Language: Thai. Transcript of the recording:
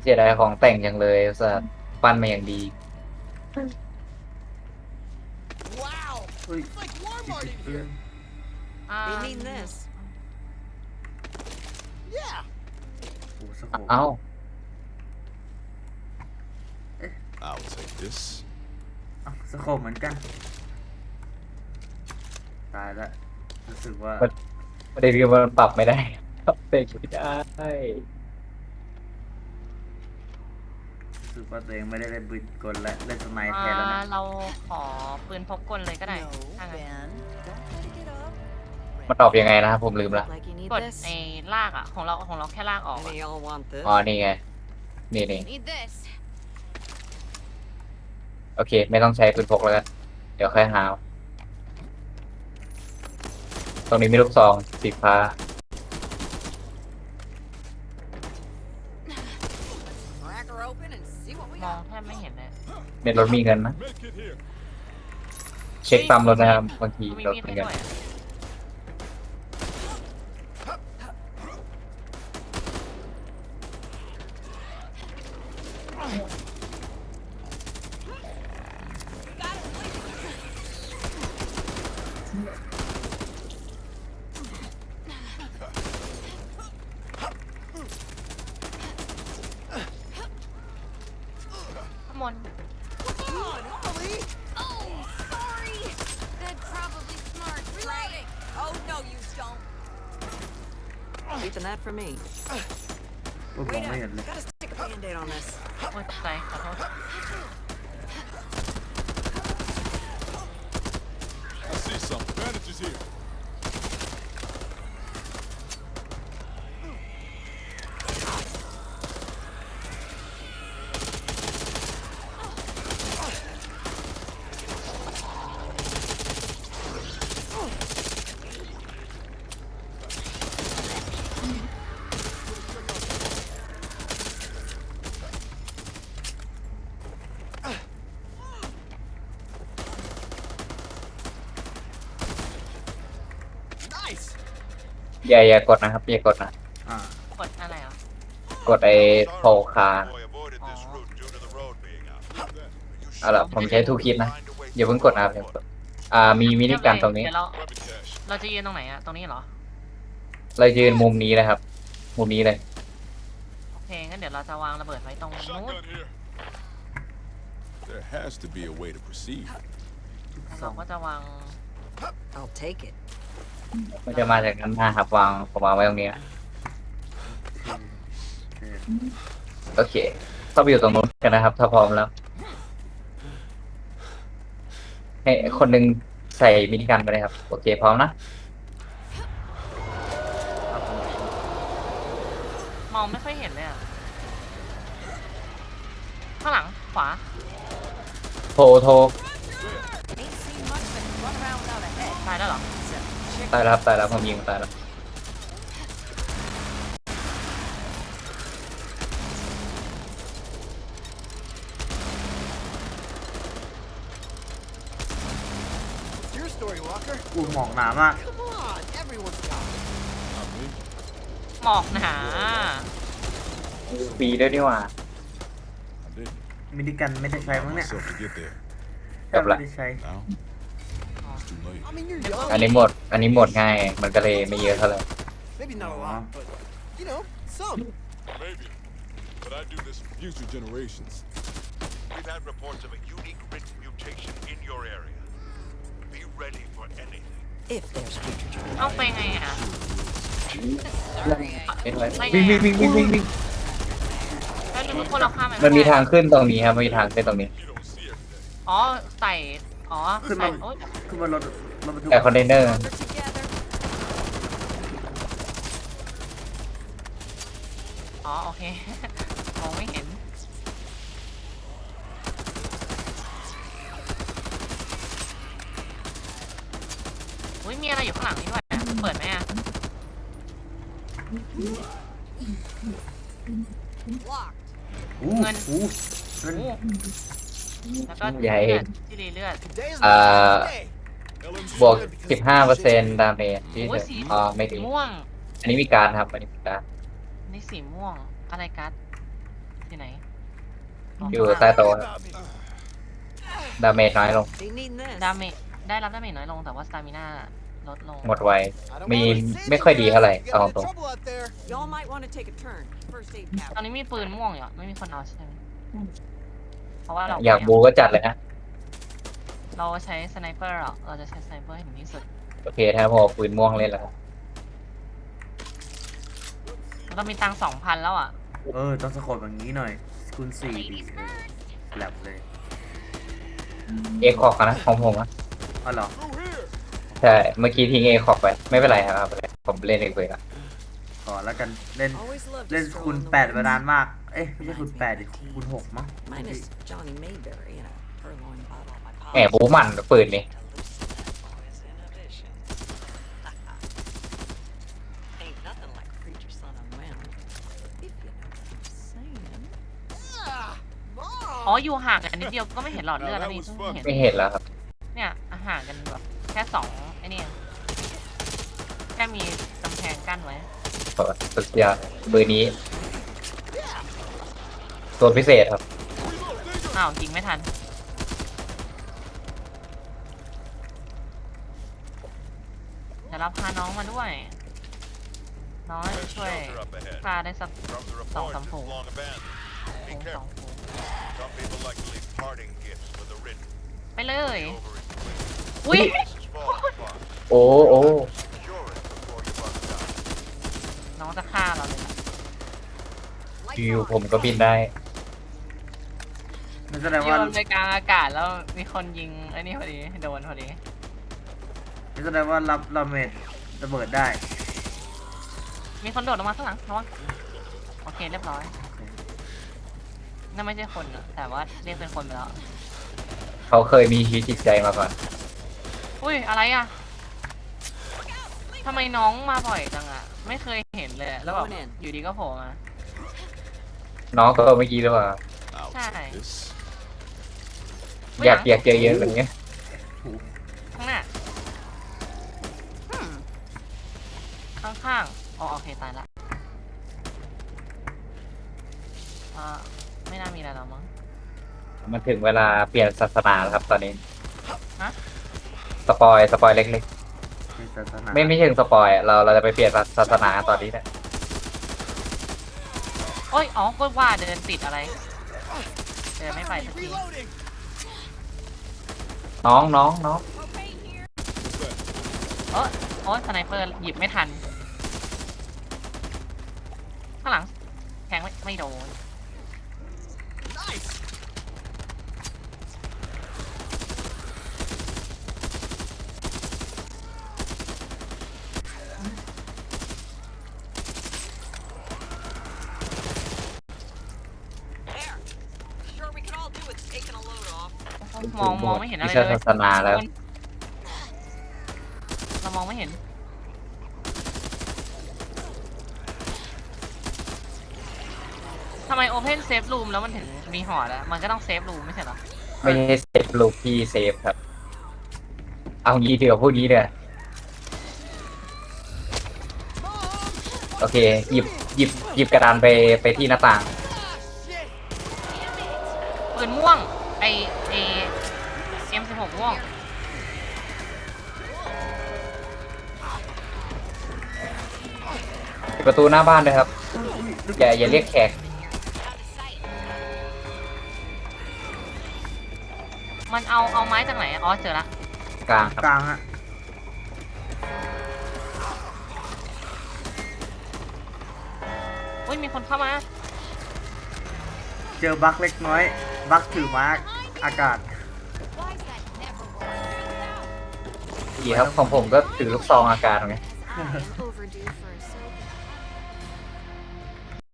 เสียดายของแต่งจังเลยอุตสาห์ปั้นมาอย่างดี Wow! เฮ้ย It's like Walmart ติด in ปืน here. อ่า You mean this? Yeah. โอ้สโคปเอ้า I'll take this. เอ้าสโคปเหมือนกัน ตายละรู้สึกว่ามันประเด็นคือมันปรับไม่ได้ปรับเตะไม่ได้ รู้สึกว่าตัวเองไม่ได้เล่นปืนกลและเล่นสไนอ่แทนแล้วานะเราขอปืนพกกลเลยก็ได้ No, ถ้างั้น Ben. Don't try to get up. มันตอบยังไงนะครับผมลืมละ Like you need กด this? ไอ้ลากอะ ของเราของเราแค่ลากออกอะ Any y'all want this? อ๋อนี่ไง นี่นี่ Need this. โอเค ไม่ต้องใช้ปืนพกแล้วกันเดี๋ยวค่อยหาเอาตรงนี้มีลูกซองสีฟ้า เลยในรถมีเงินนะ Make it here. เช็คตามรถนะครับบางทีมีรถมีดมีให้เงินด้วยอะข้างบน Keeping that for me. โอ้ยมองไม่เห็นเลย Gotta stick a band-aid on this. โอ้ยตกใจขอโทษ I see some bandages here. อย่าอย่ากดนะครับอย่ากดนะอ่ากดอะไรอะกดไอ้โผล่คา Boy avoided this route due to the road being out. You เอาล่ะผมใช้ทูคิดนะ find a way อย่าเพิ่งกดนะครับอย่าเพิ่งกดอ่ามีมินิกันตรงนี้ เดี๋ยวเรา Weapon cache. เราจะยืนตรงไหนอะ ตรงนี้เหรอ เรายืนมุมนี้นะครับ มุมนี้เลย โอเค งั้นเดี๋ยวเราจะวางระเบิดไว้ตรงนู้น Shotgun here. There has to be a way to proceed. สอเรางก็จะวาง I'll take it. มันจะมาจากด้านหน้าครับวางผมวางไว้ตรงนี้นะโอเคโอเคต้องไปอยู่ตรงนู้นกันนะครับ ถ้าพร้อมแล้วให้คนหนึ่งใส่มินิกันไปเลยครับ โอเคพร้อมนะครับผมมองไม่ค่อยเห็นเลยอะ ข้างหลังขวา โทรโทร Ain't seen much that can run around without a head. ตายแล้วเหรอ Except chicken. ตายแล้วครับตายแล้วผมยิงตายแล้ว It's your story, Walker. อู้หมอกหนามาก Come on, everyone's got it. Not me. หมอกหนาฟรีด้วยนี่หว่า I didn't. มินิกันไม่ได้ใช้มั้งเนี่ย myself to get there. จบละ ไม่ได้ใช้ Now, it's too late. I mean, you're young. อันนี้หมด อันนี้หมดง่าย มันก็เลยไม่เยอะเท่าไหร่ Maybe not a lot, but, you know, some. Maybe. But I do this for future generations. We've had reports of a unique written mutation in your area. Be ready for anything. If there's future generation. เอาไปไงอะ Sorry. เห็นไหมไม่ไงวิ่งวิ่งวิ่งวิ่งวิ่งวิ่งแล้วทุกคนเราข้ามไปมันมีไได้ทางขึ้นตรงนี้ครับมันมีทางขึ้นตรงนี้ You don't see everything. อ๋อใส่ อ๋อขึ้นใส่มาโอ๊ยขึ้นมารถรถบรรทุกแต่คอนเทนเนอร์ Stronger together. อ๋อโอเค มองไม่เห็น อุ้ยมีอะไรอยู่ข้างหลังนี่ด้วยอะเปิดไหมอะ Locked. อู้เงิน อู้เงิน โอ้ แล้วก็ใหญ่ เลือดที่รีเลือด Today's Uh, the day. LMG. บวก 15เปอร์เซ็นต์ดาเมจที่โอ้ยสีอ่าไม่สีถึงม่วงอันนี้มีการดครับอันนี้มีการดนี่สีม่วงอะไรกัดที่ไหนอยู่ใต้โต๊ะ About me. ดาเมจน้อยลง They need this. ดาเมจได้รับดาเมจน้อยลงแต่ว่าสตามิน่าลดลงหมดไว I don't มี wanna say ไม่ค่อยดีเท่าไหร่ You เอา got ตรง into trouble out there. Y'all might want to take a turn. First aid ต cap. อนนี้มีปืนม่วงอยู่อะไม่มีคนเอาใช่ไหมเพ ราะว่าเราๆอยากบูก็จัดเลยนะเราใช้สไนเปอร์อะเราจะใช้สไนเปอร์ให้ถึงที่สุดโอเคถ้าพอปืนม่วงเล่นแล้วเรามีตังสองพันแล้วอะ เออต้องสะกดแบบนี้หน่อย คุณสี่ดีเออแลบเลย เอคอกนะของผมอะอ๋อเหรอ Through here. ใช่ เมื่อกี้ทิ้งเอคอกไป ไม่เป็นไรครับ ผมเล่นเองเลยละ ขอแล้วกันเล่น Always loved to เล่น stroll คูณ in the แปดมานาน woods. มาก เอ๊ะไม่ใช่คูณแปดดิคูณหกมั้ง Minus Johnny Mayberry in a purloined bottle of my แหมบูมันปืนนี่ Ain't nothing like preacher son on whim. If you know what I'm saying. Ah, อ๋อ Mom. อยู่ห่างกันนิดเดียวก็ไม่เห็นหลอดเลือดแล้วนี่เพิ่งเห็นไม่เห็นแล้วครับ เนี่ยห่างกันแบบแค่สองไอ้นี่เองแค่มีกำแพงกั้นไว้ สุดยอดปืนนี้ ตัวพิเศษครับ อ้าวยิงไม่ทัน เดี๋ยวเราพาน้องมาด้วย น้องจะ There's ช่วย shelter up ahead. ฆ่าได้สัก From the Song reports, some it's fool. long abandoned. ฝู Be งสอง careful. ฝูง Some people like to leave parting gifts for the ridden. ไปเลย Over its อุ้ย This is falling apart. โอ้โอ้ Cure it before you bust out. น้องจะฆ่าเราเลยล่ะ Lights อยู่ on. ผมก็บินได้นั่นแสดงโยว่านไปกลางอากาศแล้วมีคนยิงไอ้นี่พอดีโดนพอดีนั่นแสดงว่ารับระเบิดระเบิดได้มีคนโดดลงมาข้างหลังระวังโอเคเรียบร้อยนั่นไม่ใช่คนอะแต่ว่าเรียกเป็นคนไปแล้วเขาเคยมีชีวิตจิตใจมาก่อนอุ้ยอะไรอะทำไมน้องมาบ่อยจังอะไม่เคย เห็นเลยอะแล้วแบบ Going in อยู่ดีก็โผล่มา น้องก็เมื่อกี้หรือเปล่า Out Hi. of this. อยากอยากเจอเยอะแบบนี้ข้างหน้าอืมข้างๆอ๋อโอเคตายละอ่าไม่น่ามีอะไรแล้วมั้ง มันถึงเวลาเปลี่ยนศาสนาแล้วครับตอนนี้ฮะ สปอยสปอยเล็ก ในศาสนาๆไม่ไม่เชิงสปอยอะเราเราจะไปเปลี่ยนศาสนาตอนนี้แหละโอ้ย อ๋อ ก็ว่าเดินติดอะไร เดินไม่ไปสักที Reloading. น้องน้องน้องเออโอ้ยสไนเปอร์หยิบไม่ทัน ข้างหลังแทงไม่ไม่โดน มองมองไม่เห็นอะไรวิชาเลศายสนาแล้ว เรามองไม่เห็น ทำไม Open Safe Room แล้วมันถึงมีหอดอะมันก็ต้องเซฟรูมไม่ใช่เหรอ ไม่ใช่เซฟลูกพี่เซฟครับ เอางี้เดี๋ยวพูดนี้เดี๋ยวโอเค หยิบหยิบหยิบกระดานไปไปที่หน้าต่าง Shit. ปืนม่วง ไอไอ M16 ม่วงปิดประตูหน้าบ้านด้วยครับ อย่าอย่าเรียกแขก มันเอาเอาไม้จากไหนอะอ๋อเจอละกลางครับกลางอะอุ้ยมีคนเข้ามา เจอบั๊กเล็กน้อย บั๊กถือมาร์กอากาศ working? ดีครับของผมก็ถือลูกซองอาการไง